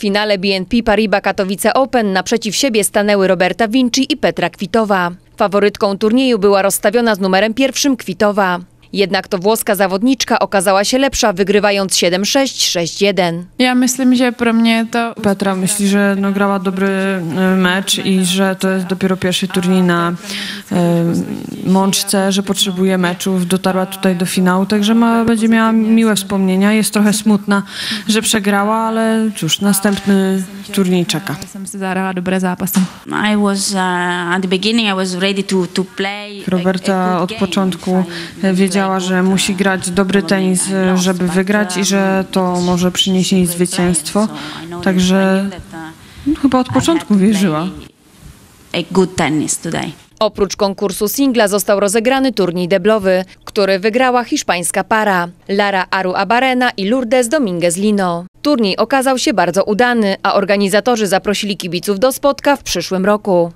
finale BNP Paribas Katowice Open naprzeciw siebie stanęły Roberta Vinci i Petra Kwitowa. Faworytką turnieju była rozstawiona z numerem pierwszym Kwitowa. Jednak to włoska zawodniczka okazała się lepsza, wygrywając 7-6, 6-1. Ja myslím, že pro mě to Petra myśli, że no, grała dobry e, mecz i że to jest dopiero pierwszy turniej na e, mączce, że potrzebuje meczów, dotarła tutaj do finału, także ma, będzie miała miłe wspomnienia. Jest trochę smutna, że przegrała, ale cóż, następny turniej czeka. I was uh, at the beginning. I was ready to to play. a- a Roberta od początku wiedziała, like, że musi grać dobry tenis, żeby wygrać i że to może przynieść jej zwycięstwo. Także no, chyba od początku wierzyła. A good tennis today. Oprócz konkursu singla został rozegrany turniej deblowy, który wygrała hiszpańska para Lara Aru Abarena i Lourdes Dominguez Lino. Turniej okazał się bardzo udany, a organizatorzy zaprosili kibiców do spotka w przyszłym roku.